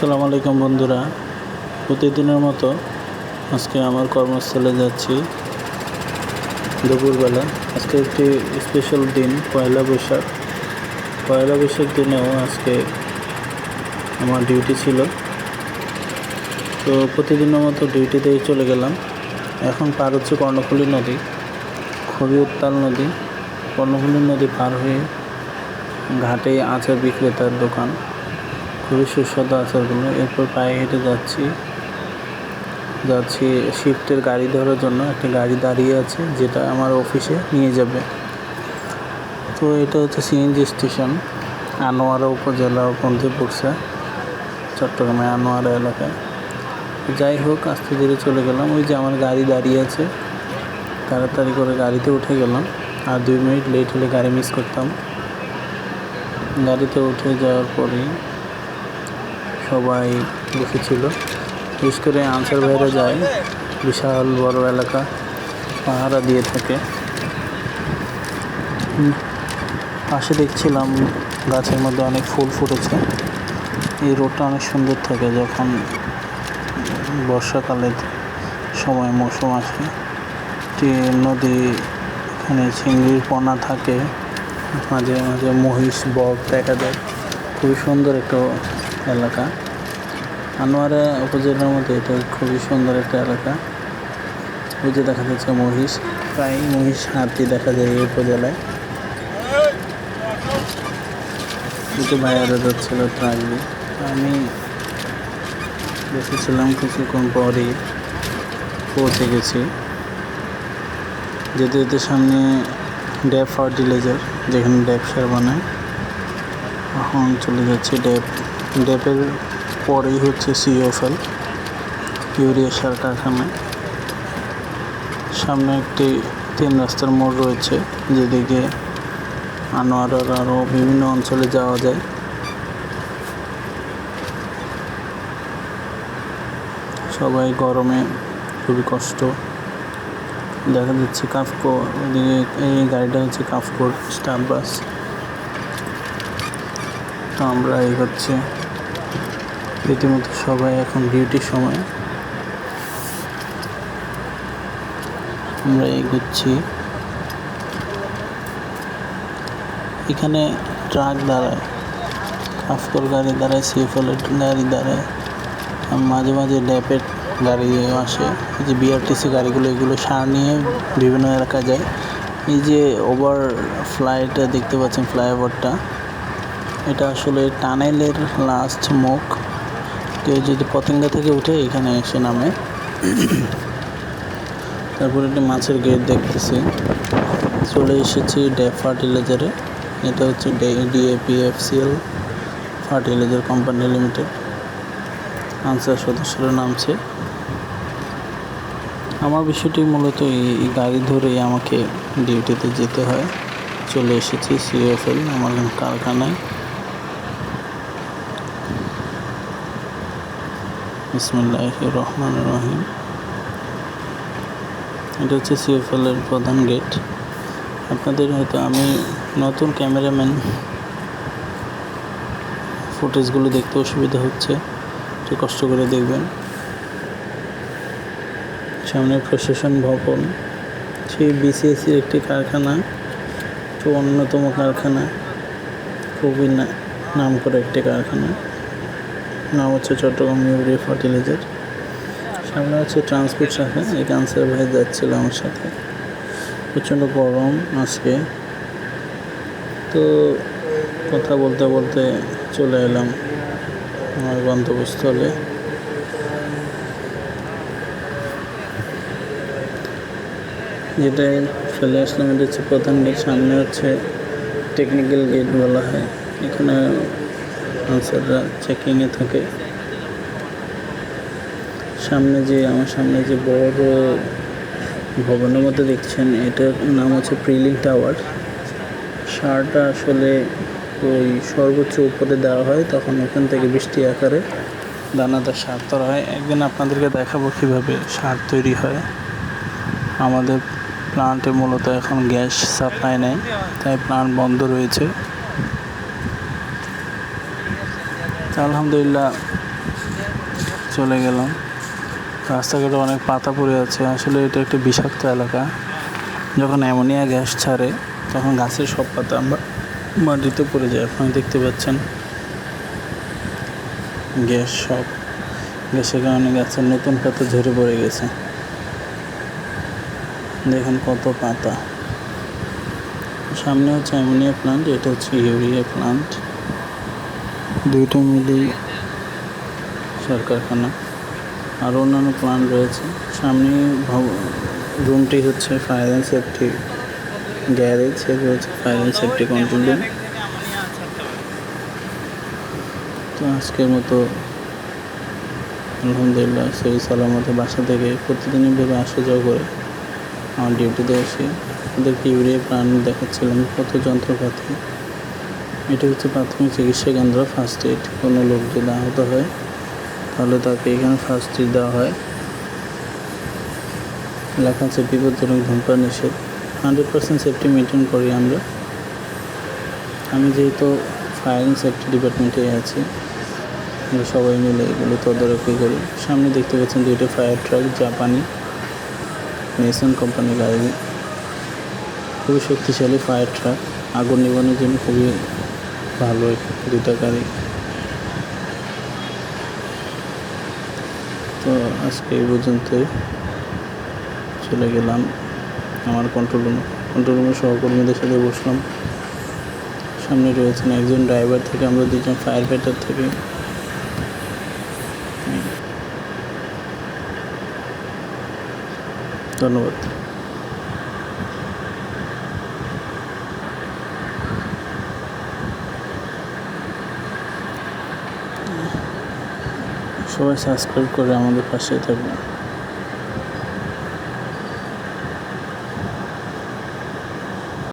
আসসালামু আলাইকুম বন্ধুরা। প্রতিদিনের মতো আজকে আমার কর্মস্থলে যাচ্ছি। দুপুরবেলা। আজকে একটি স্পেশাল দিন, পয়লা বৈশাখ। পয়লা বৈশাখ দিনেও আজকে আমার ডিউটি ছিল। তো প্রতিদিনের মতো ডিউটিতেই চলে গেলাম। এখন পার হচ্ছে কর্ণফুলী নদী। খুবই উত্তাল নদী। কর্ণফুলী নদী পার হয়ে ঘাটে আছে বিক্রেতার দোকান। খুবই সুস্বাদু আচারগুলো এরপর পায়ে হেঁটে যাচ্ছি। যাচ্ছি শিফটের গাড়ি ধরার জন্য। একটা গাড়ি দাঁড়িয়ে আছে যেটা আমার অফিসে নিয়ে যাবে। তো এটা হচ্ছে সিএনজি স্টেশন আনোয়ারা উপজেলা মধ্যে পড়ছে চট্টগ্রামে আনোয়ারা এলাকায়। যাই হোক, আস্তে ধীরে চলে গেলাম। ওই যে আমার গাড়ি দাঁড়িয়ে আছে। তাড়াতাড়ি করে গাড়িতে উঠে গেলাম। আর দুই মিনিট লেট হলে গাড়ি মিস করতাম। গাড়িতে উঠে যাওয়ার পরেই সবাই বসেছিল বিশেষ করে আনসার বাইরে যায়, বিশাল বড় এলাকা, পাহারা দিয়ে থাকে। পাশে দেখছিলাম গাছের মধ্যে অনেক ফুল ফুটেছে। এই রোডটা অনেক সুন্দর থাকে যখন বর্ষাকালের সময় মৌসুম আসে। নদী, এখানে চিংড়ির পোনা থাকে, মাঝে মাঝে মহিষ, বক দেখা যায়। খুবই সুন্দর একটা এলাকা। আনোয়ারা উপজেলার মধ্যে এটা খুবই সুন্দর একটা এলাকা। ওই যে দেখা যাচ্ছে মহিষ, প্রায় মহিষ হাতি দেখা যায় এই উপজেলায়। দুটো বাইরে যাচ্ছিল ট্রাক আমি বসেছিলাম কিছুক্ষণ পরই পৌঁছে গেছি। যেতে যেতে সামনে ড্যাপ ফার্টিলাইজার যেখানে ড্যাপ সার বানায়, এখন চলে যাচ্ছে ড্যাপ ড্যাপের পরেই হচ্ছে সিওফেল ইউরিয়া সার কারখানা সামনে একটি তিন রাস্তার মোড় রয়েছে, যেদিকে আনোয়ারার আরও বিভিন্ন অঞ্চলে যাওয়া যায়। সবাই গরমে খুবই কষ্ট। দেখা যাচ্ছে কাফকো, ওদিকে এই গাড়িটা হচ্ছে কাফকোর স্টাফ বাস। তো আমরা এগোচ্ছি রীতিমতো সবাই এখন ডিউটির সময়। আমরা এগোচ্ছি। এখানে ট্রাক দাঁড়ায়। কাফকর গাড়ি দাঁড়ায়, সিএফএলের গাড়ি দাঁড়ায়। মাঝে মাঝে ড্যাপের গাড়ি আসে। এই যে বিআরটিসি গাড়িগুলো, এগুলো সার নিয়ে বিভিন্ন এলাকায় যায়। এই যে ওভার ফ্লাইটা দেখতে পাচ্ছেন, ফ্লাইওভারটা। এটা আসলে টানেলের লাস্ট মুখ কেউ যদি পতেঙ্গা থেকে উঠে এখানে এসে নামে। তারপর একটি মাছের গেট দেখতেছি। চলে এসেছি ড্যাপ ফার্টিলাইজারে। এটা হচ্ছে day DAPFCL fertiliser company limited. Ansar সদস্যরা নামছে। আমার বিষয়টি মূলত এই গাড়ি ধরেই আমাকে ডিউটিতে যেতে হয়। চলে এসেছি সিএফএল আমার কারখানায়। বিসমুল্লাহ রহমান রহিম এটা হচ্ছে সিএফএল এর প্রধান গেট আপনাদের হয়তো আমি নতুন ক্যামেরাম্যান ফুটেজগুলো দেখতে অসুবিধা হচ্ছে, একটু কষ্ট করে দেখবেন। সামনে প্রশাসন ভবন, সেই বিসিএসির একটি কারখানা, একটু অন্যতম কারখানা, খুবই নাম করে একটি কারখানা। নাম হচ্ছে চট্টগ্রাম ইউরিয়া ফার্টিলাইজার। সামনে হচ্ছে ট্রান্সপোর্ট শাখা, এই ক্যান্সার ভাই যাচ্ছিল আমার সাথে। প্রচণ্ড গরম আজকে। তো কথা বলতে বলতে চলে এলাম আমার গন্তব্যস্থলে। যেটা ফেলে আসলাম, এটা হচ্ছে প্রধান গেট সামনে হচ্ছে টেকনিক্যাল গেট বলা হয়। এখানে আনসাররা চেকিংয়ে থাকে। সামনে যে, আমার সামনে যে বড় ভবনের মধ্যে দেখছেন, এটার নাম হচ্ছে প্রিলিং টাওয়ার সারটা আসলে ওই সর্বোচ্চ উপরে দেওয়া হয়, তখন ওখান থেকে বৃষ্টি আকারে দানাদার সার তোলা হয়। একদিন আপনাদেরকে দেখাবো কীভাবে সার তৈরি হয়। আমাদের প্লান্টে মূলত এখন গ্যাস সাপ্লাই নেই, তাই প্লান্ট বন্ধ রয়েছে তা আলহামদুলিল্লাহ চলে গেলাম। রাস্তাঘাটে অনেক পাতা পড়ে আছে। আসলে এটা একটা বিষাক্ত এলাকা। যখন অ্যামোনিয়া গ্যাস ছাড়ে, তখন গাছের সব পাতা আমরা মাটিতে পড়ে যায়। আপনারা দেখতে পাচ্ছেন গ্যাস সব। গ্যাসের কারণে গাছের নতুন পাতা ঝরে পড়ে গেছে। দেখেন কত পাতা। সামনে হচ্ছে অ্যামোনিয়া প্লান্ট এটা হচ্ছে ইউরিয়া প্লান্ট দুইটা মিলেই সার কারখানা আরও অন্যান্য প্ল্যান রয়েছে। সামনে রুমটি হচ্ছে ফায়ার অ্যান্ড সেফটি গ্যারেজ এটা হচ্ছে fire and safety control room তো আজকের মতো আলহামদুলিল্লাহ, সেই সালামতে বাসা থেকে প্রতিদিনই ভেবে আসা যাওয়া করে আমার ডিউটিতে এসে। ওদেরকে ইউরিয়া প্রাণ দেখাচ্ছিলাম, কত যন্ত্রপাতি এটা হচ্ছে প্রাথমিক চিকিৎসা কেন্দ্র ফার্স্ট এড কোনো লোক যদি আহত হয়, তাহলে তাকে এখানে ফার্স্ট এড দেওয়া হয়। লেখা আছে, বিপজ্জনক ধূমপান নিষেধ। হান্ড্রেড পার্সেন্ট সেফটি মেনটেন করি আমরা। আমি যেহেতু ফায়ার অ্যান্ড সেফটি ডিপার্টমেন্টে আছি, আমরা সবাই মিলে এগুলো তদারকি করি। সামনে দেখতে পাচ্ছেন দুইটা ফায়ার ট্রাক জাপানি নেসন কোম্পানি গাড়ি। খুবই শক্তিশালী ফায়ার ট্রাক আগুন নিবানোর জন্য খুবই ভালো গাড়ি তো আজকে এই পর্যন্তই। চলে গেলাম আমার কন্ট্রোল রুমে কন্ট্রোল রুমের সহকর্মীদের সাথে বসলাম। সামনে রয়েছেন একজন ড্রাইভার থেকে আমরা দুজন ফায়ার ফাইটার থেকে। ধন্যবাদ। সবাই সাবস্ক্রাইব করে আমাদের পাশে থাকবেন।